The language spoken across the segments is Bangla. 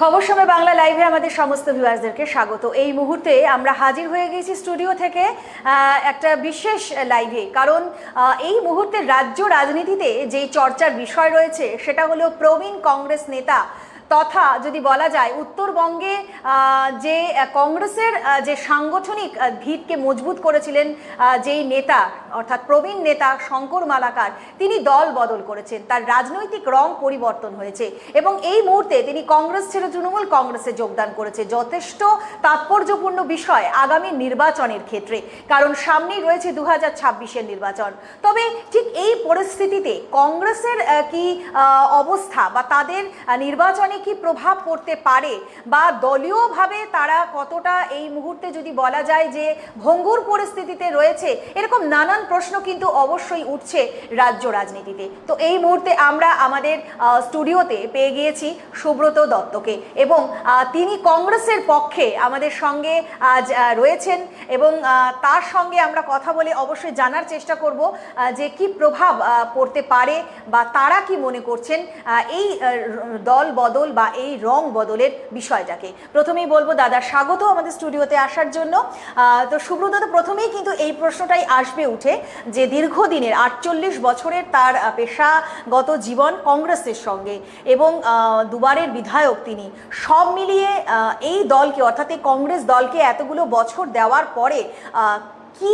খবর সময় বাংলা লাইভে আমাদের সমস্ত ভিউয়ার্সদেরকে স্বাগত। এই মুহূর্তে আমরা হাজির হয়ে গেছি স্টুডিও থেকে একটা বিশেষ লাইভে। কারণ এই মুহূর্তে রাজ্য রাজনীতিতে যেই চর্চার বিষয় রয়েছে, সেটা হলো প্রবীণ কংগ্রেস নেতা তথা যদি বলা যায়, উত্তরবঙ্গে যে কংগ্রেসের যে সাংগঠনিক ভিতকে মজবুত করেছিলেন যেই নেতা, অর্থাৎ প্রবীণ নেতা শঙ্কর মালাকার, তিনি দল বদল করেছেন। তার রাজনৈতিক রং পরিবর্তন হয়েছে এবং এই মুহূর্তে তিনি কংগ্রেস ছেড়ে তৃণমূল কংগ্রেসে যোগদান করেছে। যথেষ্ট তাৎপর্যপূর্ণ বিষয় আগামী নির্বাচনের ক্ষেত্রে, কারণ সামনেই রয়েছে দু হাজার নির্বাচন। তবে ঠিক এই পরিস্থিতিতে কংগ্রেসের কি অবস্থা বা তাদের নির্বাচনে কি প্রভাব পড়তে পারে? বা দলীয়ভাবে তারা কতটা এই মুহূর্তে যদি বলা যায় যে ভঙ্গুর পরিস্থিতিতে রয়েছে, এরকম নানান প্রশ্ন কিন্তু অবশ্যই উঠছে রাজ্য রাজনীতিতে। তো এই মুহূর্তে আমরা আমাদের স্টুডিওতে পেয়ে গিয়েছি সুব্রত দত্তকে এবং তিনি কংগ্রেসের পক্ষে আমাদের সঙ্গে আজ রয়েছেন এবং তার সঙ্গে আমরা কথা বলে অবশ্যই জানার চেষ্টা করব যে কি প্রভাব পড়তে পারে বা তারা কি মনে করছেন এই দল বদল বা এই রং বদলের বিষয়টাকে। প্রথমেই বলব, দাদা, স্বাগত আমাদের স্টুডিওতে আসার জন্য। তো সুব্রত তো প্রথমেই কিন্তু এই প্রশ্নটাই আসবে উঠে যে দীর্ঘদিনের, আটচল্লিশ বছরের তার পেশাগত জীবন কংগ্রেসের সঙ্গে এবং দুবারের বিধায়ক তিনি, সব মিলিয়ে এই দলকে, অর্থাৎ এই কংগ্রেস দলকে এতগুলো বছর দেওয়ার পরে কি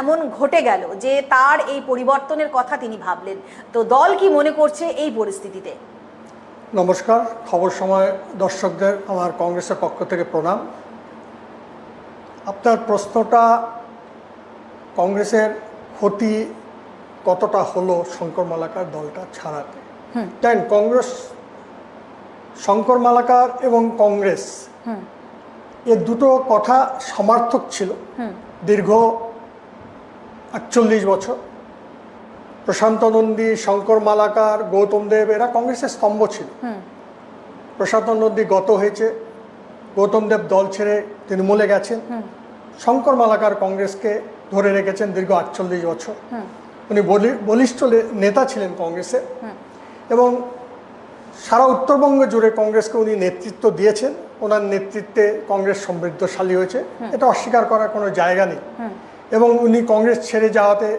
এমন ঘটে গেল যে তার এই পরিবর্তনের কথা তিনি ভাবলেন? তো দল কি মনে করছে এই পরিস্থিতিতে? নমস্কার খবর সময় দর্শকদের আমার কংগ্রেসের পক্ষ থেকে প্রণাম। আপনার প্রশ্নটা কংগ্রেসের ক্ষতি কতটা হলো শঙ্কর মালাকার দলটা ছাড়াতে? দেন কংগ্রেস শঙ্কর মালাকার এবং কংগ্রেস এ দুটো কথা সমার্থক ছিল। দীর্ঘ আটচল্লিশ বছর। প্রশান্ত নন্দী শঙ্কর মালাকার গৌতম দেব এরা কংগ্রেসের স্তম্ভ ছিল। প্রশান্ত নন্দী গত হয়েছে গৌতম দেব দল ছেড়ে তৃণমূলে গেছেন। শঙ্কর মালাকার কংগ্রেসকে ধরে রেখেছেন দীর্ঘ আটচল্লিশ বছর। উনি বলি- বলিষ্ঠ নেতা ছিলেন কংগ্রেসে। এবং সারা উত্তরবঙ্গ জুড়ে কংগ্রেসকে উনি নেতৃত্ব দিয়েছেন। ওনার নেতৃত্বে কংগ্রেস সমৃদ্ধশালী হয়েছে। এটা অস্বীকার করার কোনো জায়গা নেই। এবং উনি কংগ্রেস ছেড়ে যাওয়াতে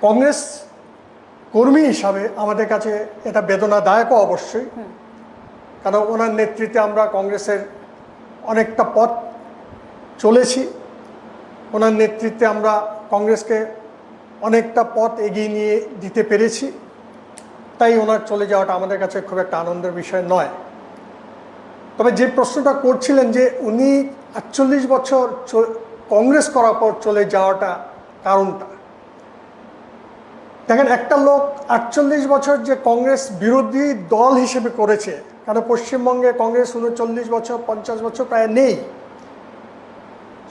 কংগ্রেস কর্মী হিসাবে আমাদের কাছে এটা বেদনাদায়কও অবশ্যই। কারণ ওনার নেতৃত্বে আমরা কংগ্রেসের অনেকটা পথ চলেছি। ওনার নেতৃত্বে আমরা কংগ্রেসকে অনেকটা পথ এগিয়ে নিয়ে দিতে পেরেছি। তাই ওনার চলে যাওয়াটা আমাদের কাছে খুব একটা আনন্দের বিষয় নয়। তবে যে প্রশ্নটা করছিলেন যে উনি আটচল্লিশ বছর কংগ্রেস করার পর চলে যাওয়াটা কারণটা দেখেন, একটা লোক আটচল্লিশ বছর যে কংগ্রেস বিরোধী দল হিসেবে করেছে কারণ পশ্চিমবঙ্গে কংগ্রেস উনচল্লিশ বছর, পঞ্চাশ বছর প্রায় নেই।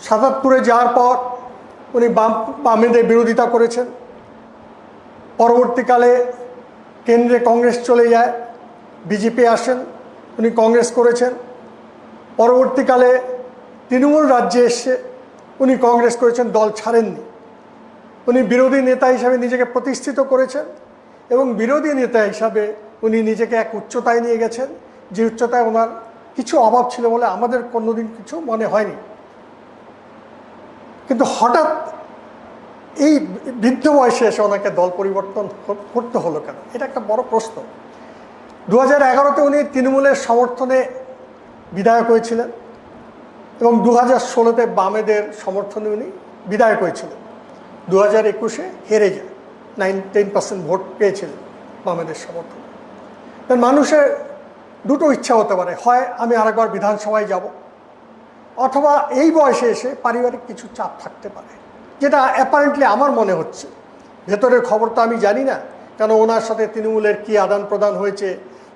সাতাত্তরে যাওয়ার পর উনি বাম, বামেদের বিরোধিতা করেছেন। পরবর্তীকালে কেন্দ্রে কংগ্রেস চলে যায়, বিজেপি আসেন, উনি কংগ্রেস করেছেন। পরবর্তীকালে তৃণমূল রাজ্যে এসে উনি কংগ্রেস করেছেন, দল ছাড়েননি। উনি বিরোধী নেতা হিসাবে নিজেকে প্রতিষ্ঠিত করেছেন এবং বিরোধী নেতা হিসাবে উনি নিজেকে এক উচ্চতায় নিয়ে গেছেন, যে উচ্চতায় ওনার কিছু অভাব ছিল বলে আমাদের কোনোদিন কিছু মনে হয়নি। কিন্তু হঠাৎ এই বৃদ্ধ বয়সে এসে ওনাকে দল পরিবর্তন করতে হলো কেন? এটা একটা বড় প্রশ্ন। দু হাজার এগারোতে উনি তৃণমূলের সমর্থনে বিধায়ক হয়েছিলেন এবং দু হাজার ষোলোতে বামেদের সমর্থনে উনি বিধায়ক হয়েছিলেন। দু হাজার একুশে হেরে যায়। নাইন টেন পার্সেন্ট ভোট পেয়েছিলেন বামেদের সমর্থনে মানুষের দুটো ইচ্ছা হতে পারে, হয় আমি আরেকবার বিধানসভায় যাব, অথবা এই বয়সে এসে পারিবারিক কিছু চাপ থাকতে পারে, যেটা অ্যাপারেন্টলি আমার মনে হচ্ছে। ভেতরের খবর তো আমি জানি না, কেন ওনার সাথে তৃণমূলের কি আদান প্রদান হয়েছে,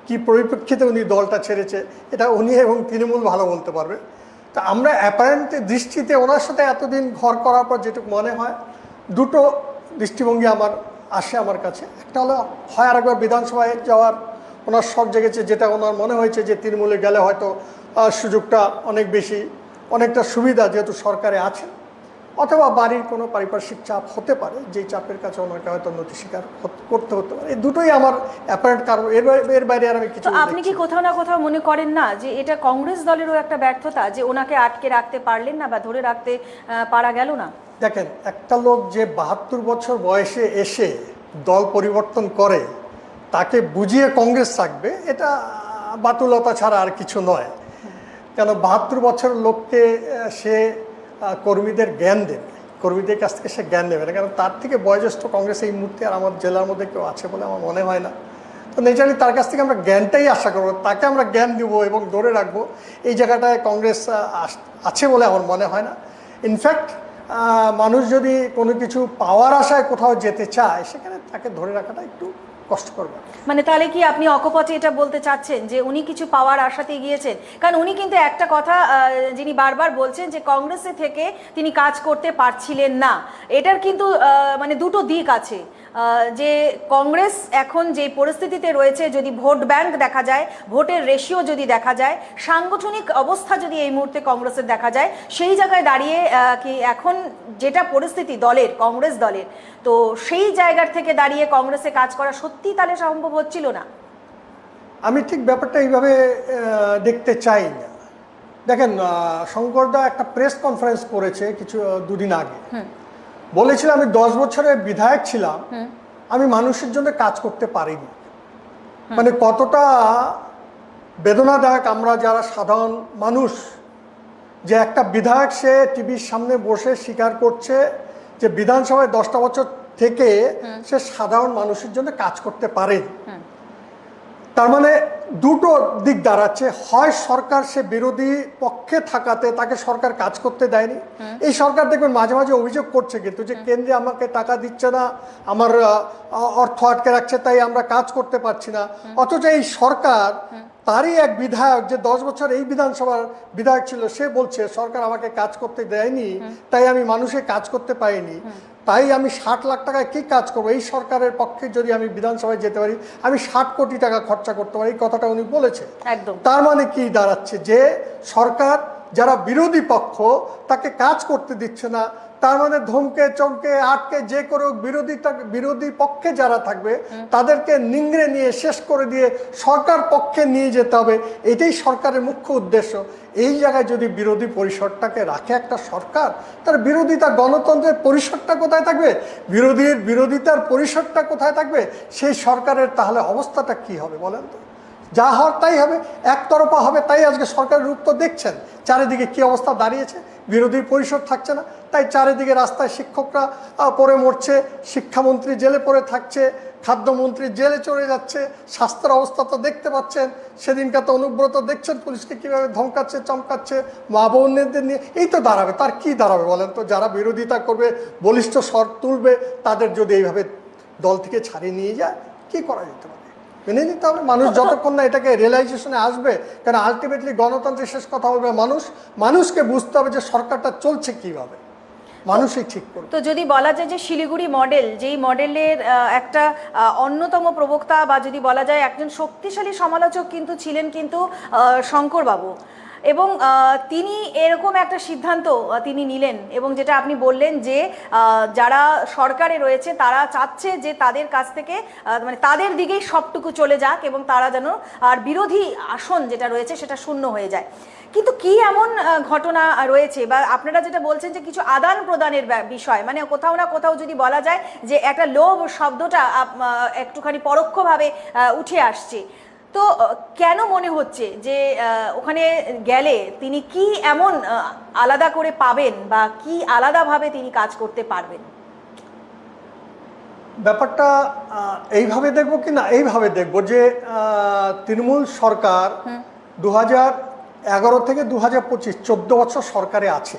কি পরিপ্রেক্ষিতে উনি দলটা ছেড়েছে, এটা উনি এবং তৃণমূল ভালো বলতে পারবে। তা আমরা অ্যাপারেন্ট দৃষ্টিতে ওনার সাথে এতদিন ঘর করার পর যেটুকু মনে হয় দুটো দৃষ্টিভঙ্গি আমার আসে আমার কাছে। একটা হলো, হয় আরেকবার বিধানসভায় যাওয়ার, ওনার শখ জেগেছে, যেটা ওনার মনে হয়েছে যে তৃণমূলে গেলে হয়তো সুযোগটা অনেক বেশি, অনেকটা সুবিধা যেহেতু সরকারে আছেন অথবা বাড়ির কোনো পারিপার্শ্বিক চাপ হতে পারে যেই চাপের কাছে ওনাকে হয়তো নথি স্বীকার করতে হতে পারে। এই দুটোই আমার অ্যাপারেন্ট কারণ। এর এর বাইরে আর আমি কিছু আপনি কি কোথাও না কোথাও মনে করেন না যে এটা কংগ্রেস দলেরও একটা ব্যর্থতা যে ওনাকে আটকে রাখতে পারলেন না বা ধরে রাখতে পারা গেল না? দেখেন একটা লোক যে বাহাত্তর বছর বয়সে এসে দল পরিবর্তন করে তাকে বুঝিয়ে কংগ্রেস থাকবে এটা বাতুলতা ছাড়া আর কিছু নয়। কেন বাহাত্তর বছর লোককে সে কর্মীদের জ্ঞান দেবে। কর্মীদের কাছ থেকে সে জ্ঞান নেবে না, কারণ তার থেকে বয়োজ্যেষ্ঠ কংগ্রেস এই মুহূর্তে আর আমার জেলার মধ্যে কেউ আছে বলে আমার মনে হয় না। তো নেচারি তার কাছ থেকে আমরা জ্ঞানটাই আশা করব, তাকে আমরা জ্ঞান দিব এবং ধরে রাখব, এই জায়গাটায় কংগ্রেস আছে বলে আমার মনে হয় না। ইনফ্যাক্ট মানুষ যদি কোনো কিছু পাওয়ার আশায় কোথাও যেতে চায়, সেখানে তাকে ধরে রাখাটা একটু কষ্টকর করব। মানে তাহলে কি আপনি অকপটে এটা বলতে চাচ্ছেন যে উনি কিছু পাওয়ার আশাতে গিয়েছেন কারণ উনি কিন্তু একটা কথা যিনি বারবার বলছেন যে কংগ্রেসে থেকে তিনি কাজ করতে পারছিলেন না। এটার কিন্তু মানে দুটো দিক আছে। যে কংগ্রেস এখন যে পরিস্থিতিতে রয়েছে যদি ভোট ব্যাংক দেখা যায় ভোটের রেশিও যদি দেখা যায় সাংগঠনিক অবস্থা যদি এই মুহূর্তে কংগ্রেসের দেখা যায় সেই জায়গায় দাঁড়িয়ে কি এখন যেটা পরিস্থিতি দলের কংগ্রেস দলের তো সেই জায়গার থেকে দাঁড়িয়ে কংগ্রেসে কাজ করা সত্যি তাহলে সম্ভব হচ্ছিল না? আমি ঠিক ব্যাপারটা এইভাবে দেখতে চাই না। দেখেন শঙ্করদা একটা প্রেস কনফারেন্স করেছে কিছু দুদিন আগে। বলেছিল আমি দশ বছরের বিধায়ক ছিলাম আমি মানুষের জন্য কাজ করতে পারিনি। মানে কতটা বেদনাদায়ক আমরা যারা সাধারণ মানুষ যে একটা বিধায়ক সে টিভির সামনে বসে স্বীকার করছে যে বিধানসভায় দশটা বছর থেকে সে সাধারণ মানুষের জন্য কাজ করতে পারেন তার মানে দুটো দিক দাঁড়াচ্ছে। হয় সরকার সে বিরোধী পক্ষে থাকাতে তাকে সরকার কাজ করতে দেয়নি। এই সরকার দেখবেন মাঝে মাঝে অভিযোগ করছে কিন্তু যে কেন্দ্রে আমাকে টাকা দিচ্ছে না আমার অর্থ আটকে রাখছে তাই আমরা কাজ করতে পারছি না। অথচ এই সরকার তারই এক বিধায়ক যে দশ বছর এই বিধানসভার বিধায়ক ছিল সে বলছে সরকার আমাকে কাজ করতে দেয়নি তাই আমি মানুষে কাজ করতে পারিনি। তাই আমি ষাট লাখ টাকায় কি কাজ করব? এই সরকারের পক্ষে যদি আমি বিধানসভায় যেতে পারি আমি ষাট কোটি টাকা খরচা করতে পারি এই কথাটা উনি বলেছে। একদম। তার মানে কি দাঁড়াচ্ছে? যে সরকার যারা বিরোধী পক্ষ তাকে কাজ করতে দিচ্ছে না। তার মানে ধমকে চমকে আটকে যে করে বিরোধী বিরোধী পক্ষে যারা থাকবে তাদেরকে নিংড়ে নিয়ে শেষ করে দিয়ে সরকার পক্ষে নিয়ে যেতে হবে। এটাই সরকারের মুখ্য উদ্দেশ্য। এই জায়গায় যদি বিরোধী পরিসরটাকে রাখে একটা সরকার তার বিরোধিতা গণতন্ত্রের পরিসরটা কোথায় থাকবে? বিরোধীর বিরোধিতার পরিসরটা কোথায় থাকবে? সেই সরকারের তাহলে অবস্থাটা কি হবে বলেন তো? যা হওয়ার তাই হবে, একতরফা হবে, তাই আজকে সরকারের রূপ তো দেখছেন। চারিদিকে কি অবস্থা দাঁড়িয়েছে? বিরোধী পরিষদ থাকছে না, তাই চারিদিকে রাস্তায় শিক্ষকরা পরে মরছে, শিক্ষামন্ত্রী জেলে পড়ে থাকছে, খাদ্যমন্ত্রী জেলে চলে যাচ্ছে, স্বাস্থ্যের অবস্থা তো দেখতে পাচ্ছেন সেদিনকে তো অনুব্রত দেখছেন পুলিশকে কীভাবে ধমকাচ্ছে, চমকাচ্ছে, মা বোনদের নিয়ে, এই তো দাঁড়াবে, তার কি দাঁড়াবে বলেন তো? যারা বিরোধিতা করবে, বলিষ্ঠ স্বর তুলবে, তাদের যদি এইভাবে দল থেকে ছাড়িয়ে নিয়ে যায়, কি করা যেতে পারে? মেনে নিতে হবে। মানুষ যতক্ষণ না এটাকে রিয়েলাইজেশনে আসবে কারণ আলটিমেটলি গণতন্ত্রের শেষ কথা বলবে মানুষ, মানুষকে বুঝতে হবে যে সরকারটা চলছে কীভাবে। মানুষই ঠিক করবে। তো যদি বলা যায় যে শিলিগুড়ি মডেল যেই মডেলের একটা অন্যতম প্রবক্তা বা যদি বলা যায় একজন শক্তিশালী সমালোচক কিন্তু ছিলেন কিন্তু শঙ্করবাবু। এবং তিনি এরকম একটা সিদ্ধান্ত তিনি নিলেন এবং যেটা আপনি বললেন যে যারা সরকারে রয়েছে তারা চাচ্ছে যে তাদের কাছ থেকে মানে তাদের দিকেই সবটুকু চলে যাক এবং তারা যেন আর বিরোধী আসন যেটা রয়েছে সেটা শূন্য হয়ে যায়। কিন্তু কি এমন ঘটনা রয়েছে বা আপনারা যেটা বলছেন যে কিছু আদান প্রদানের বিষয় মানে কোথাও না কোথাও যদি বলা যায় যে একটা লোভ শব্দটা একটুখানি পরোক্ষভাবে উঠে আসছে। তো কেন মনে হচ্ছে যে ওখানে গেলে তিনি কি এমন আলাদা করে পাবেন বা কি আলাদাভাবে তিনি কাজ করতে পারবেন? ব্যাপারটা এইভাবে দেখব কি না এইভাবে দেখব যে তৃণমূল সরকার দু এগারো থেকে দু হাজার পঁচিশ চোদ্দ বছর সরকারে আছে।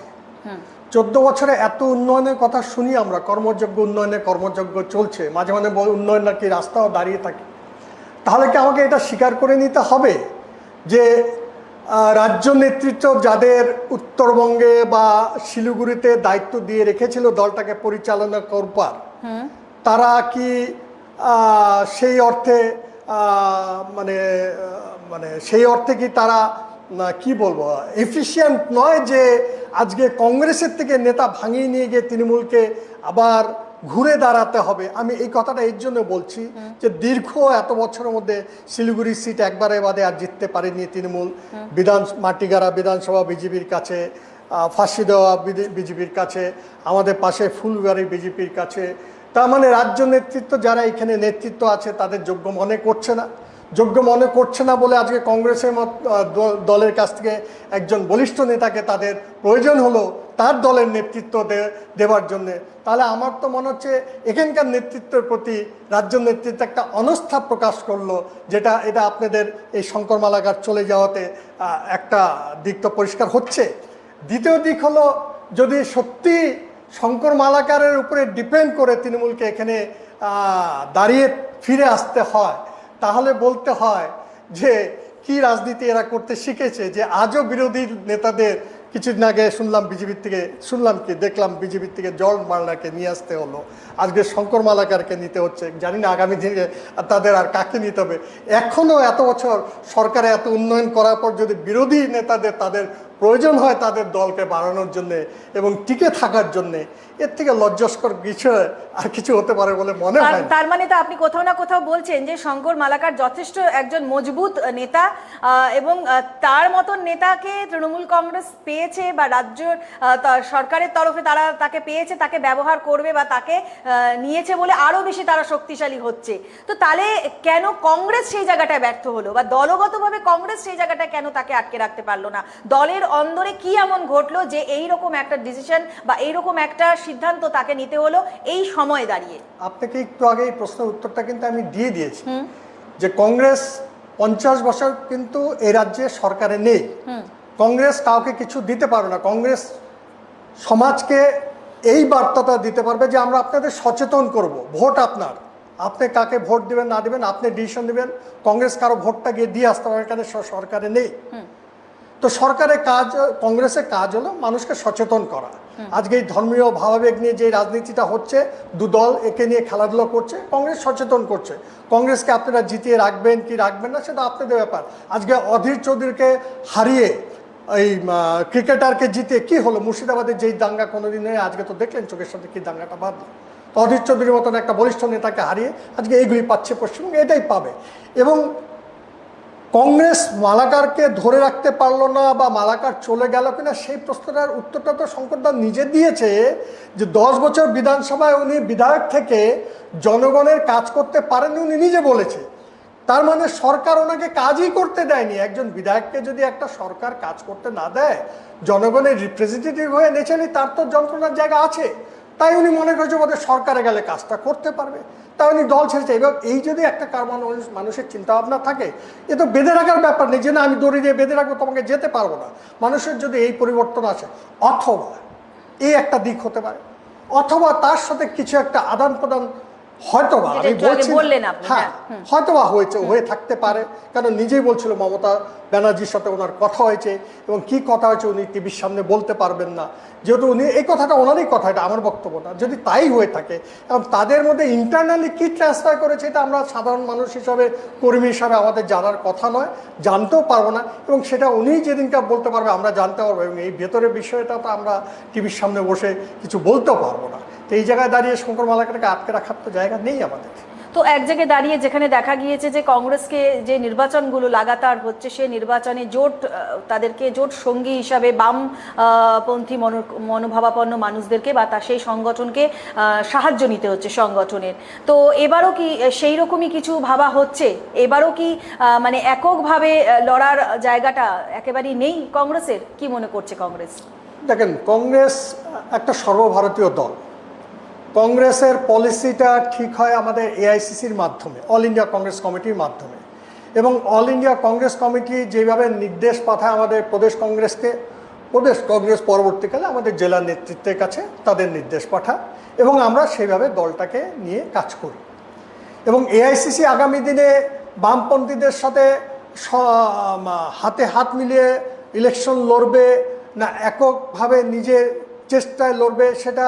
চোদ্দ বছরে এত উন্নয়নের কথা শুনি আমরা কর্মযোগ্য উন্নয়নে কর্মযোগ্য চলছে মাঝে মাঝে উন্নয়ন নাকি রাস্তাও দাঁড়িয়ে থাকে। তাহলে কি আমাকে এটা স্বীকার করে নিতে হবে যে রাজ্য নেতৃত্ব যাদের উত্তরবঙ্গে বা শিলিগুড়িতে দায়িত্ব দিয়ে রেখেছিল দলটাকে পরিচালনা করবার তারা কি সেই অর্থে মানে মানে সেই অর্থে কি তারা কি বলব এফিসিয়েন্ট নয় যে আজকে কংগ্রেসের থেকে নেতা ভাঙিয়ে নিয়ে গিয়ে তৃণমূলকে আবার ঘুরে দাঁড়াতে হবে। আমি এই কথাটা এর জন্য বলছি যে দীর্ঘ এত বছরের মধ্যে শিলিগুড়ি সিট একবারে বাদে আর জিততে পারেনি তৃণমূল। বিধান মাটিগাড়া বিধানসভা বিজেপির কাছে ফাঁসি দেওয়া বিজেপির কাছে আমাদের পাশে ফুলবাড়ি বিজেপির কাছে। তার মানে রাজ্য নেতৃত্ব যারা এখানে নেতৃত্ব আছে তাদের যোগ্য মনে করছে না। যোগ্য মনে করছে না বলে আজকে কংগ্রেসের মত দলের কাছ থেকে একজন বলিষ্ঠ নেতাকে তাদের প্রয়োজন হলো তার দলের নেতৃত্ব দেওয়ার জন্য। তাহলে আমার তো মনে হচ্ছে এখানকার নেতৃত্বের প্রতি রাজ্য নেতৃত্ব একটা অনস্থা প্রকাশ করল, যেটা, এটা আপনাদের এই শঙ্কর মালাকার চলে যাওয়াতে একটা দিক তো পরিষ্কার হচ্ছে। দ্বিতীয় দিক হলো, যদি সত্যি শঙ্কর মালাকারের উপরে ডিপেন্ড করে তৃণমূলকে এখানে দাঁড়িয়ে ফিরে আসতে হয়, তাহলে বলতে হয় যে, কি রাজনীতি এরা করতে শিখেছে যে, আজও বিরোধী নেতাদের কিছুদিন আগে শুনলাম বিজেপির থেকে, শুনলাম কি, দেখলাম বিজেপির থেকে জল মাল্লাকে নিয়ে আসতে হলো। আজকে শঙ্কর মালাকারকে নিতে হচ্ছে। জানি না আগামী দিনে তাদের আর কাকে নিতে হবে। এখনও এত বছর সরকারে এত উন্নয়ন করার পর যদি বিরোধী নেতাদের তাদের প্রয়োজন হয় তাদের দলকে বাড়ানোর জন্যে এবং টিকে থাকার জন্যে। এর থেকে লজ্জাস্কর কিছু আর কিছু হতে পারে বলে মনে হয় তার মানে তো আপনি কোথাও না কোথাও বলছেন যে শঙ্কর মালাকার যথেষ্ট একজন মজবুত নেতা এবং তার মতন নেতাকে তৃণমূল কংগ্রেস পেয়েছে বা রাজ্য সরকারের তরফে তারা তাকে পেয়েছে তাকে ব্যবহার করবে বা তাকে নিয়েছে বলে আরও বেশি তারা শক্তিশালী হচ্ছে। তো তাহলে কেন কংগ্রেস সেই জায়গাটায় ব্যর্থ হলো? বা দলগতভাবে কংগ্রেস সেই জায়গাটায় কেন তাকে আটকে রাখতে পারল না? দলের অন্দরে কি এমন ঘটলো যে এই রকম একটা ডিসিশন বা এইরকম একটা সিদ্ধান্ত তাকে নিতে হলো এই সময় দাঁড়িয়ে? আপনাকে একটু আগে এই প্রশ্নের উত্তরটা কিন্তু আমি দিয়ে দিয়েছি। যে কংগ্রেস পঞ্চাশ বছর কিন্তু এই রাজ্যে সরকারে নেই। কংগ্রেস কাউকে কিছু দিতে পারবে না। কংগ্রেস সমাজকে এই বার্তাটা দিতে পারবে যে আমরা আপনাদের সচেতন করব। ভোট আপনার। আপনি কাকে ভোট দিবেন না দিবেন আপনি ডিসিশন দিবেন। কংগ্রেস কারও ভোটটা গিয়ে দিয়ে আসতে পারবে এখানে সরকারে নেই। তো সরকারের কাজ কংগ্রেসের কাজ হলো মানুষকে সচেতন করা। আজকে এই ধর্মীয় ভাবাবেগ নিয়ে যে রাজনীতিটা হচ্ছে দু দল একে নিয়ে খেলাধুলো করছে কংগ্রেস সচেতন করছে। কংগ্রেসকে আপনারা জিতিয়ে রাখবেন কি রাখবেন না সেটা আপনাদের ব্যাপার। আজকে অধীর চৌধুরীকে হারিয়ে এই ক্রিকেটারকে জিতে কি হলো? মুর্শিদাবাদের যেই দাঙ্গা কোনোদিন নেই আজকে তো দেখলেন চোখের সাথে কি দাঙ্গাটা বাঁধলো। তো অধীর চৌধুরীর মতন একটা বলিষ্ঠ নেতাকে হারিয়ে আজকে এইগুলি পাচ্ছে পশ্চিমবঙ্গ এটাই পাবে। এবং কংগ্রেস মালাকারকে ধরে রাখতে পারল না বা মালাকার চলে গেল কিনা সেই প্রশ্নটার উত্তরটা তো শঙ্করদা নিজে দিয়েছে যে দশ বছর বিধানসভায় উনি বিধায়ক থেকে জনগণের কাজ করতে পারেননি উনি নিজে বলেছে। তার মানে সরকার ওনাকে কাজই করতে দেয়নি। একজন বিধায়ককে যদি একটা সরকার কাজ করতে না দেয়, জনগণের রিপ্রেজেন্টেটিভ হয়ে নেচেনি, তার তো যন্ত্রণার জায়গা আছে। তাই উনি মনে করছে বোধহয় সরকারে গেলে কাজটা করতে পারবে। তাই দল দল ছেড়েছে। এবার এই যদি একটা কার মানুষ, মানুষের চিন্তাভাবনা থাকে, এ তো বেঁধে রাখার ব্যাপার নেই যে না, আমি দড়ি দিয়ে বেঁধে রাখব, তোমাকে যেতে পারব না। মানুষের যদি এই পরিবর্তন আসে, অথবা এই একটা দিক হতে পারে, অথবা তার সাথে কিছু একটা আদান প্রদান হয়তোবা আমি বলছি হ্যাঁ হ্যাঁ, হয়তোবা হয়েছে হয়ে থাকতে পারে। কারণ নিজেই বলছিল মমতা ব্যানার্জির সাথে ওনার কথা হয়েছে এবং কি কথা হয়েছে উনি টিভির সামনে বলতে পারবেন না। যেহেতু উনি এই কথাটা ওনারই কথা এটা আমার বক্তব্য না। যদি তাই হয়ে থাকে এবং তাদের মধ্যে ইন্টারনালি কি ট্রান্সফার করেছে এটা আমরা সাধারণ মানুষ হিসাবে কর্মী হিসাবে আমাদের জানার কথা নয় জানতেও পারব না। এবং সেটা উনি যেদিনকার বলতে পারবে আমরা জানতে পারব। এবং এই ভেতরের বিষয়টা তো আমরা টিভির সামনে বসে কিছু বলতেও পারব না। তো এই জায়গায় দাঁড়িয়ে শঙ্কর মালাকারকে আটকে রাখার তো জায়গা নেই আমাদের। তো এক জায়গায় দাঁড়িয়ে যেখানে দেখা গিয়েছে যে কংগ্রেসকে যে নির্বাচনগুলো লাগাতার হচ্ছে সেই নির্বাচনে জোট তাদেরকে জোট সঙ্গী হিসাবে বাম পন্থী মনো মনোভাবাপন্ন মানুষদেরকে বা তা সেই সংগঠনকে সাহায্য নিতে হচ্ছে সংগঠনের। তো এবারও কি সেই রকমই কিছু ভাবা হচ্ছে? এবারও কি মানে এককভাবে লড়ার জায়গাটা একেবারেই নেই কংগ্রেসের? কি মনে করছে কংগ্রেস? দেখেন কংগ্রেস একটা সর্বভারতীয় দল। কংগ্রেসের পলিসিটা ঠিক হয় আমাদের এআইসিসির মাধ্যমে অল ইন্ডিয়া কংগ্রেস কমিটির মাধ্যমে। এবং অল ইন্ডিয়া কংগ্রেস কমিটি যেভাবে নির্দেশ পাঠায় আমাদের প্রদেশ কংগ্রেসকে, প্রদেশ কংগ্রেস পরবর্তীকালে আমাদের জেলা নেতৃত্বের কাছে তাদের নির্দেশ পাঠায় এবং আমরা সেইভাবে দলটাকে নিয়ে কাজ করি। এবং এআইসিসি আগামী দিনে বামপন্থীদের সাথে হাতে হাত মিলিয়ে ইলেকশন লড়বে না, এককভাবে নিজের চেষ্টায় লড়বে, সেটা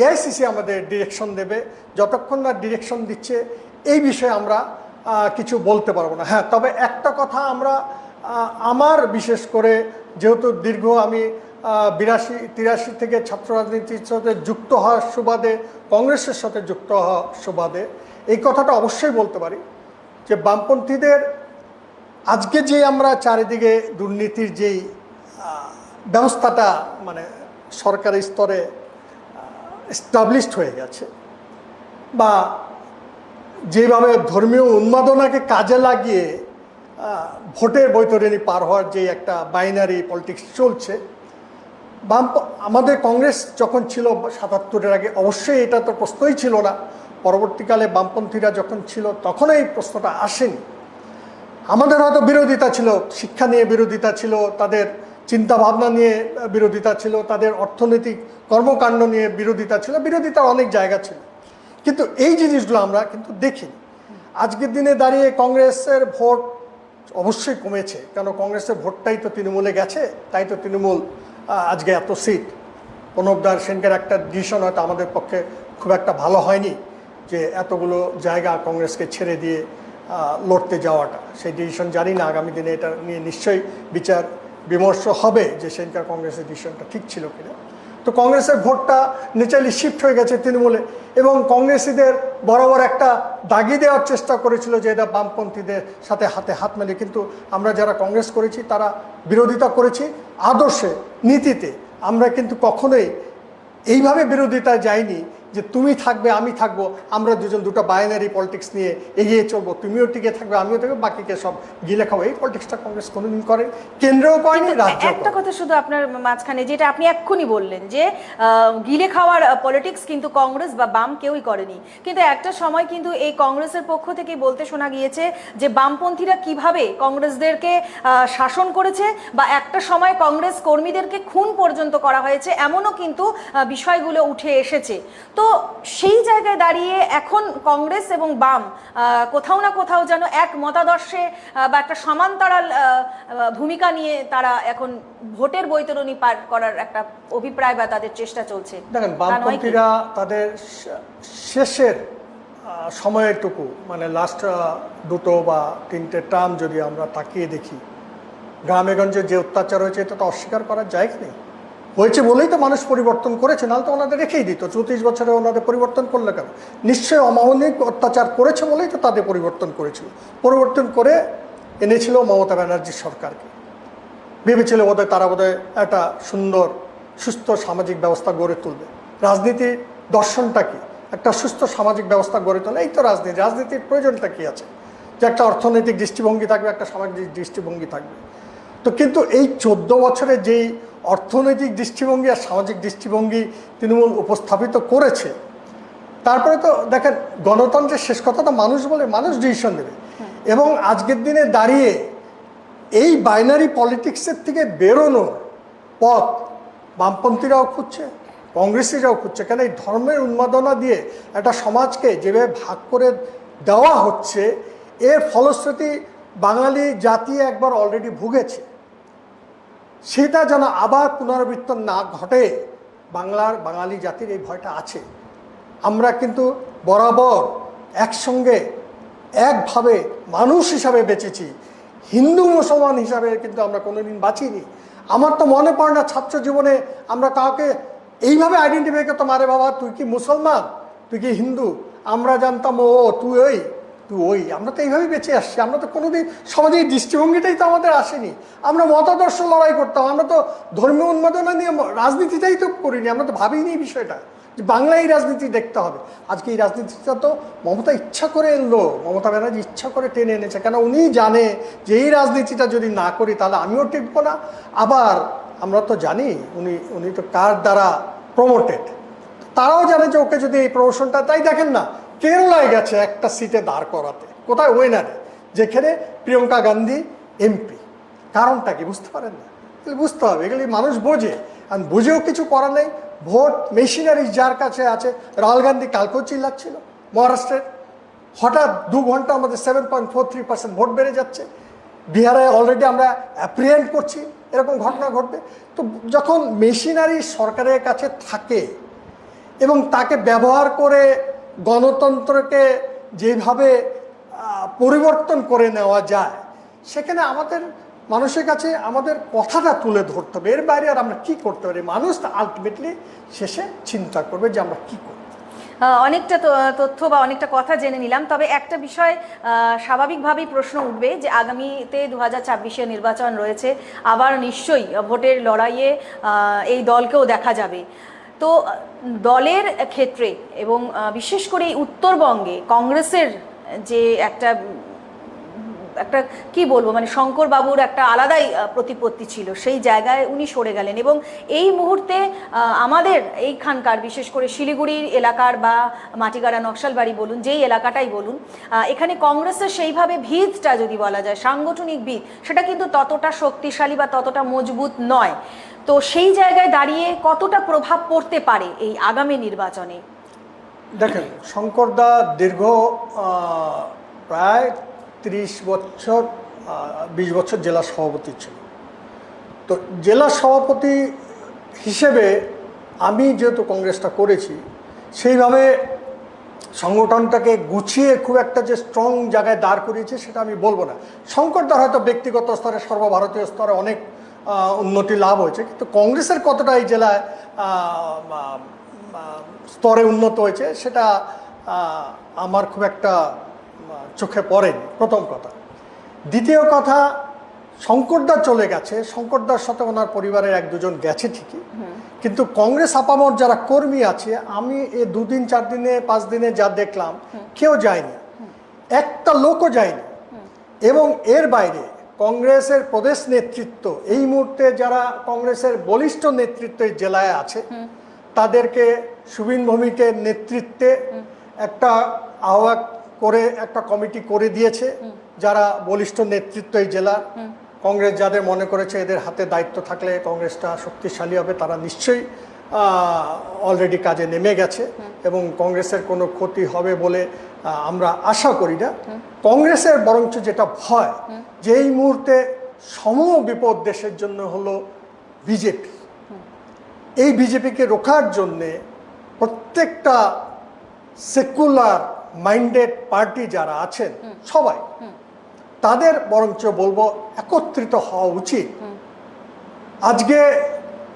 এআইসিসি আমাদের ডিরেকশন দেবে, যতক্ষণ না ডিরেকশন দিচ্ছে, এই বিষয়ে আমরা কিছু বলতে পারব না। হ্যাঁ তবে একটা কথা আমরা আমার বিশেষ করে যেহেতু দীর্ঘ আমি বিরাশি, তিরাশি থেকে ছাত্র রাজনীতির সাথে যুক্ত হওয়ার সুবাদে, কংগ্রেসের সাথে যুক্ত হওয়ার সুবাদে, এই কথাটা অবশ্যই বলতে পারি যে বামপন্থীদের আজকে যে আমরা চারিদিকে দুর্নীতির যেই ব্যবস্থাটা মানে সরকারি স্তরে এস্টাবলিশড হয়ে গেছে বা যেভাবে ধর্মীয় উন্মাদনাকে কাজে লাগিয়ে ভোটের বৈতরণী পার হওয়ার যে একটা বাইনারি পলিটিক্স চলছে, বাম আমাদের কংগ্রেস যখন ছিল সাতাত্তরের আগে, অবশ্যই এটা তো প্রশ্নই ছিল না। পরবর্তীকালে বামপন্থীরা যখন ছিল তখন এই প্রশ্নটা আসেনি। আমাদের হয়তো বিরোধিতা ছিল, শিক্ষা নিয়ে বিরোধিতা ছিল, তাদের চিন্তা ভাবনা নিয়ে বিরোধিতা ছিল, তাদের অর্থনৈতিক কর্মকাণ্ড নিয়ে বিরোধিতা ছিল বিরোধিতার অনেক জায়গা ছিল। কিন্তু এই জিনিসগুলো আমরা কিন্তু দেখি আজকের দিনে দাঁড়িয়ে কংগ্রেসের ভোট অবশ্যই কমেছে, কেন কংগ্রেসের ভোটটাই তো তৃণমূলে গেছে, তাই তো তৃণমূল আজকে এত সিট। প্রণবদার সেনকের একটা ডিসিশন হয়তো আমাদের পক্ষে খুব একটা ভালো হয়নি, যে এতগুলো জায়গা কংগ্রেসকে ছেড়ে দিয়ে লড়তে যাওয়াটা। সেই ডিসিশন জানি না, আগামী দিনে এটা নিয়ে নিশ্চয়ই বিচার বিমর্শ হবে যে সেনকার কংগ্রেসের ডিসিশনটা ঠিক ছিল কিনা। তো কংগ্রেসের ভোটটা নেচালি শিফট হয়ে গেছে তৃণমূলে এবং কংগ্রেসিদের বরাবর একটা দাগি দেওয়ার চেষ্টা করেছিল যে এটা বামপন্থীদের সাথে হাতে হাত মেলে। কিন্তু আমরা যারা কংগ্রেস করেছি, তারা বিরোধিতা করেছি আদর্শে, নীতিতে। আমরা কিন্তু কখনোই এইভাবে বিরোধিতা যাইনি যে তুমি থাকবে আমি থাকব আমরা দুজন দুটো বাইনারি পলিটিক্স নিয়ে এগিয়ে চলবো। তুমিও টিকে থাকবে আমিও থাকব বাকিকে সব গিলে খাব। এই পলিটিক্সটা কংগ্রেস কোনোদিন করে কেন্দ্রেও করেনি রাজ্য একটা কথা শুধু আপনার মাঝখানে যেটা আপনি এক্ষুনি বললেন যে গিলে খাওয়ার পলিটিক্স কিন্তু কংগ্রেস বা বাম কেউই করেনি। কিন্তু একটা সময় কিন্তু এই কংগ্রেসের পক্ষ থেকে বলতে শোনা গিয়েছে যে বামপন্থীরা কীভাবে কংগ্রেসদেরকে শাসন করেছে বা একটা সময় কংগ্রেস কর্মীদেরকে খুন পর্যন্ত করা হয়েছে এমনও কিন্তু বিষয়গুলো উঠে এসেছে। তো সেই জায়গায় দাঁড়িয়ে এখন কংগ্রেস এবং বাম কোথাও না কোথাও যেন এক মতাদর্শে বা একটা সমান্তরাল ভূমিকা নিয়ে তারা এখন ভোটের বৈতরণী পার করার একটা অভিপ্রায় বা তাদের চেষ্টা চলছে। দেখেন তা বামপন্থীরা তাদের শেষের আহ, সময়টুকু মানে লাস্ট দুটো বা তিনটে টার্ম যদি আমরা তাকিয়ে দেখি গ্রামে গঞ্জে যে অত্যাচার হয়েছে এটা তো অস্বীকার করার জায়গা নেই। হয়েছে বলেই তো মানুষ পরিবর্তন করেছে, নাহলে তো ওনাদের রেখেই দিত। চৌত্রিশ বছরে ওনাদের পরিবর্তন করলে কেন? নিশ্চয়ই অমানবিক অত্যাচার করেছে বলেই তো তাদের পরিবর্তন করেছিল। পরিবর্তন করে এনেছিল মমতা ব্যানার্জির সরকারকে। ভেবেছিল বোধহয় তারা বোধহয় একটা সুন্দর, সুস্থ সামাজিক ব্যবস্থা গড়ে তুলবে। রাজনীতির দর্শনটা কি? একটা সুস্থ সামাজিক ব্যবস্থা গড়ে তোলা, এই তো রাজনীতি। রাজনীতির প্রয়োজনটা কী আছে? যে একটা অর্থনৈতিক দৃষ্টিভঙ্গি থাকবে, একটা সামাজিক দৃষ্টিভঙ্গি থাকবে। তো কিন্তু এই চোদ্দ বছরে যেই অর্থনৈতিক দৃষ্টিভঙ্গি আর সামাজিক দৃষ্টিভঙ্গি তৃণমূল উপস্থাপিত করেছে। তারপরে তো দেখেন গণতন্ত্রের শেষ কথা তো মানুষ বলে মানুষ ডিসিশন দেবে। এবং আজকের দিনে দাঁড়িয়ে এই বাইনারি পলিটিক্সের থেকে বেরোনোর পথ বামপন্থীরাও খুঁজছে কংগ্রেসিরাও খুঁজছে। কেন? এই ধর্মের উন্মাদনা দিয়ে একটা সমাজকে যেভাবে ভাগ করে দেওয়া হচ্ছে এর ফলশ্রুতি বাঙালি জাতি একবার অলরেডি ভুগেছে। সেটা যেন আবার পুনরাবৃত্ত না ঘটে, বাংলার বাঙালি জাতির এই ভয়টা আছে। আমরা কিন্তু বরাবর একসঙ্গে, একভাবে মানুষ হিসাবে বেঁচেছি। হিন্দু মুসলমান হিসাবে কিন্তু আমরা কোনোদিন বাঁচিনি। আমার তো মনে পড়ে না ছাত্র জীবনে আমরা কাউকে এইভাবে আইডেন্টিফাই করতাম, আরে বাবা, তুই কি মুসলমান? তুই কি হিন্দু? আমরা জানতাম, ও, তুই ওই। ওই, আমরা তো এইভাবেই বেঁচে আসছি, আমরা তো কোনোদিন সমাজে এই দৃষ্টিভঙ্গিটাই তো আমাদের আসেনি। আমরা মতাদর্শ লড়াই করতাম, আমরা তো ধর্মীয় উন্মাদনা নিয়ে রাজনীতিটাই তো করিনি, আমরা তো ভাবিনি এই বিষয়টা। যে বাংলায় এই রাজনীতি দেখতে হবে। আজকে এই রাজনীতিটা তো মমতা ইচ্ছা করে এনলো, মমতা ব্যানার্জি ইচ্ছা করে টেনে এনেছে, কেন উনি জানে যে এই রাজনীতিটা যদি না করি তাহলে আমিও টিকবো না। আবার আমরা তো জানি উনি উনি তো কার দ্বারা প্রমোটেড তারাও জানে যে ওকে যদি এই প্রমোশনটা তাই দেখেন না কেরালায় গেছে একটা সিটে দাঁড় করাতে। কোথায়? ওয়েনারে। যেখানে প্রিয়ঙ্কা গান্ধী এমপি। কারণটা কি? বুঝতে পারেন না? বুঝতে হবে। এগুলি মানুষ বোঝে। আর বুঝেও কিছু করার নেই। ভোট মেশিনারি যার কাছে আছে, রাহুল গান্ধী কালকেও চিল্লাচ্ছিল মহারাষ্ট্রের। হঠাৎ দু ঘণ্টা আমাদের seven point four three percent vote বেড়ে যাচ্ছে। বিহারে অলরেডি আমরা অ্যাপ্রিহেন্ড করছি এরকম ঘটনা ঘটবে। তো যখন মেশিনারি সরকারের কাছে থাকে এবং তাকে ব্যবহার করে গণতন্ত্রকে যেভাবে পরিবর্তন করে নেওয়া যায়, সেখানে আমাদের মানুষের কাছে আমাদের কথাটা তুলে ধরতে হবে। এর বাইরে আর আমরা কি করতে পারি? মানুষ আলটিমেটলি শেষে চিন্তা করবে যে আমরা কি করব। অনেকটা তথ্য বা অনেকটা কথা জেনে নিলাম। তবে একটা বিষয় স্বাভাবিকভাবেই প্রশ্ন উঠবে যে আগামীতে দু হাজার ছাব্বিশে নির্বাচন রয়েছে। আবার নিশ্চয়ই ভোটের লড়াইয়ে এই দলকেও দেখা যাবে। তো দলের ক্ষেত্রে এবং বিশেষ করে এই উত্তরবঙ্গে কংগ্রেসের যে একটা একটা, কি বলব মানে শঙ্কর বাবুর একটা আলাদাই প্রতিপত্তি ছিল, সেই জায়গায় উনি সরে গেলেন এবং এই মুহূর্তে আমাদের এইখানকার, বিশেষ করে শিলিগুড়ির এলাকার বা মাটিগাড়া নকশালবাড়ি বলুন, যেই এলাকাটাই বলুন এখানে কংগ্রেসের সেইভাবে ভিতটা যদি বলা যায়, সাংগঠনিক ভিত, সেটা কিন্তু ততটা শক্তিশালী বা ততটা মজবুত নয়। তো সেই জায়গায় দাঁড়িয়ে কতটা প্রভাব পড়তে পারে এই আগামী নির্বাচনে? দেখেন, শঙ্করদা দীর্ঘ প্রায় তিরিশ বছর বিশ বছর জেলা সভাপতি ছিল। তো জেলা সভাপতি হিসেবে আমি যেহেতু কংগ্রেসটা করেছি, সেইভাবে সংগঠনটাকে গুছিয়ে খুব একটা যে স্ট্রং জায়গায় দাঁড় করিয়েছে সেটা আমি বলব না। শঙ্করদার হয়তো ব্যক্তিগত স্তরে, সর্বভারতীয় স্তরে অনেক উন্নতি লাভ হয়েছে। কিন্তু কংগ্রেসের কতটা এই জেলায় স্তরে উন্নত হয়েছে সেটা আমার খুব একটা চোখে পড়েনি। প্রথম কথা। দ্বিতীয় কথা শঙ্করদা চলে গেছে। শঙ্করদার সাথে ওনার পরিবারের এক দুজন গেছে ঠিকই। কিন্তু কংগ্রেস আপামর যারা কর্মী আছে আমি এ দুদিন চার দিনে পাঁচ দিনে যা দেখলাম কেউ যায়নি। একটা লোকও যায়নি। এবং এর বাইরে কংগ্রেসের প্রদেশ নেতৃত্ব এই মুহূর্তে যারা কংগ্রেসের বলিষ্ঠ নেতৃত্ব জেলায় আছে তাদেরকে সুবিন ভৌমিকের নেতৃত্বে একটা আহ্বাক করে একটা কমিটি করে দিয়েছে যারা বলিষ্ঠ নেতৃত্ব এই জেলার কংগ্রেস যাদের মনে করেছে এদের হাতে দায়িত্ব থাকলে কংগ্রেসটা শক্তিশালী হবে তারা নিশ্চয়ই অলরেডি কাজে নেমে গেছে এবং কংগ্রেসের কোনো ক্ষতি হবে বলে আমরা আশা করি না। কংগ্রেসের বরঞ্চ যেটা ভয় যে এই মুহূর্তে সমূহ বিপদ দেশের জন্য হলো বিজেপি। এই বিজেপিকে রোখার জন্যে প্রত্যেকটা সেকুলার মাইন্ডেড পার্টি যারা আছেন সবাই তাদের বরঞ্চ বলব একত্রিত হওয়া উচিত। আজকে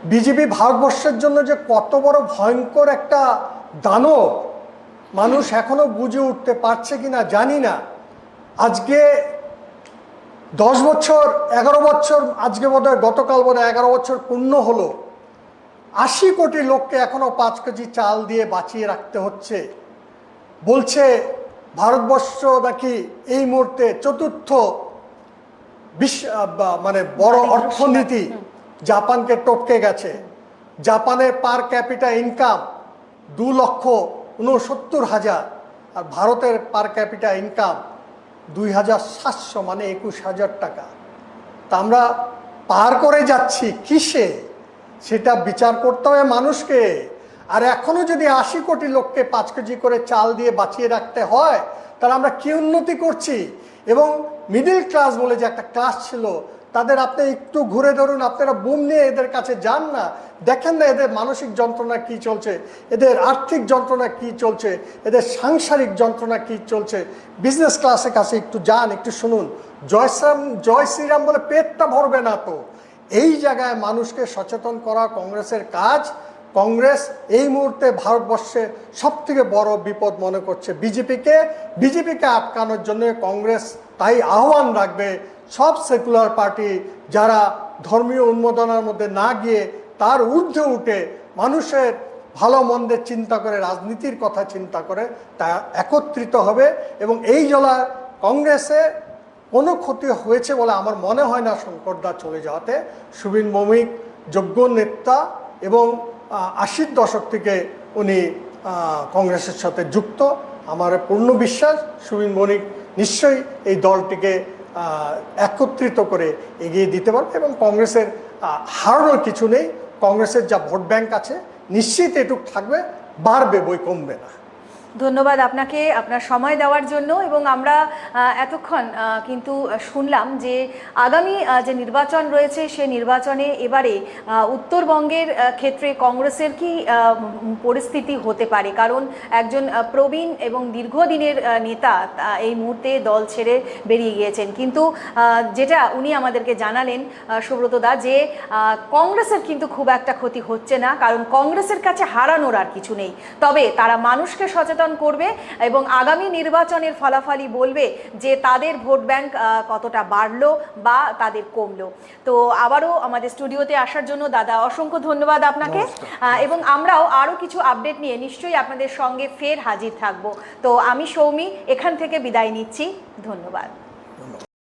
বিজেপি ভারতবর্ষের জন্য যে কত বড় ভয়ঙ্কর একটা দানব মানুষ এখনও বুঝে উঠতে পারছে কিনা জানি না। আজকে দশ বছর এগারো বছর আজকে বোধ হয় গতকাল বোধ হয় এগারো বছর পূর্ণ হলো। আশি কোটি লোককে এখনও পাঁচ কেজি চাল দিয়ে বাঁচিয়ে রাখতে হচ্ছে। বলছে ভারতবর্ষ নাকি এই মুহূর্তে চতুর্থ বিশ্ব মানে বড় অর্থনীতি জাপানকে টপকে গেছে। জাপানের পার ক্যাপিটা ইনকাম দু লক্ষ উনসত্তর হাজার আর ভারতের পার ক্যাপিটা ইনকাম দুই হাজার সাতশো মানে একুশ হাজার টাকা। তা আমরা পার করে যাচ্ছি কিসে? সেটা বিচার করতে হবে মানুষকে। আর এখনও যদি আশি কোটি লোককে পাঁচ কেজি করে চাল দিয়ে বাঁচিয়ে রাখতে হয়, তাহলে আমরা কি উন্নতি করছি? এবং মিডিল ক্লাস বলে যে একটা ক্লাস ছিল তাদের আপনি একটু ঘুরে ধরুন, আপনারা বুম নিয়ে এদের কাছে যান না। দেখেন না এদের মানসিক যন্ত্রণা কি চলছে, এদের আর্থিক যন্ত্রণা কি চলছে, এদের সাংসারিক যন্ত্রণা কি চলছে। বিজনেস ক্লাসের কাছে একটু যান, একটু শুনুন। জয় শ্রীরাম জয় শ্রীরাম বলে পেটটা ভরবে না তো। এই জায়গায় মানুষকে সচেতন করা কংগ্রেসের কাজ। কংগ্রেস এই মুহূর্তে ভারতবর্ষে সব থেকে বড় বিপদ মনে করছে বিজেপিকে। বিজেপিকে আটকানোর জন্য কংগ্রেস তাই আহ্বান রাখবে সব সেকুলার পার্টি যারা ধর্মীয় উন্মোদনার মধ্যে না গিয়ে তার ঊর্ধ্বে উঠে মানুষের ভালো মন্দের চিন্তা করে, রাজনীতির কথা চিন্তা করে, তা একত্রিত হবে এবং এই জেলার কংগ্রেসে কোনো ক্ষতি হয়েছে বলে আমার মনে হয় না শঙ্করদা চলে যাওয়াতে। সুবিন মৌমিক, যোগ্য নেতা এবং আশির দশক থেকে উনি কংগ্রেসের সাথে যুক্ত। আমার পূর্ণ বিশ্বাস, সুবিন মৌমিক নিশ্চয়ই এই দলটিকে একত্রিত করে এগিয়ে দিতে পারবে এবং কংগ্রেসের হারানোর কিছু নেই। কংগ্রেসের যা ভোট ব্যাংক আছে, নিশ্চিত এটুক থাকবে, বাড়বে বই কমবে না। ধন্যবাদ আপনাকে আপনার সময় দেওয়ার জন্য এবং আমরা এতক্ষণ কিন্তু শুনলাম যে আগামী যে নির্বাচন রয়েছে সে নির্বাচনে এবারে উত্তরবঙ্গের ক্ষেত্রে কংগ্রেসের কি পরিস্থিতি হতে পারে? কারণ একজন প্রবীণ এবং দীর্ঘদিনের নেতা এই মুহূর্তে দল ছেড়ে বেরিয়ে গিয়েছেন। কিন্তু যেটা উনি আমাদেরকে জানালেন আহ, সুব্রত দা যে কংগ্রেসের কিন্তু খুব একটা ক্ষতি হচ্ছে না কারণ কংগ্রেসের কাছে হারানোর আর কিছু নেই। তবে তারা মানুষকে সচেতন করবে এবং আগামী নির্বাচনের ফলাফলই বলবে যে তাদের ভোট ব্যাংক কতটা বাড়লো বা তাদের কমলো। তো আবারও আমাদের স্টুডিওতে আসার জন্য দাদা অসংখ্য ধন্যবাদ আপনাকে। এবং আমরাও আরও কিছু আপডেট নিয়ে নিশ্চয়ই আপনাদের সঙ্গে ফের হাজির থাকব। তো আমি সৌমি এখান থেকে বিদায় নিচ্ছি। ধন্যবাদ।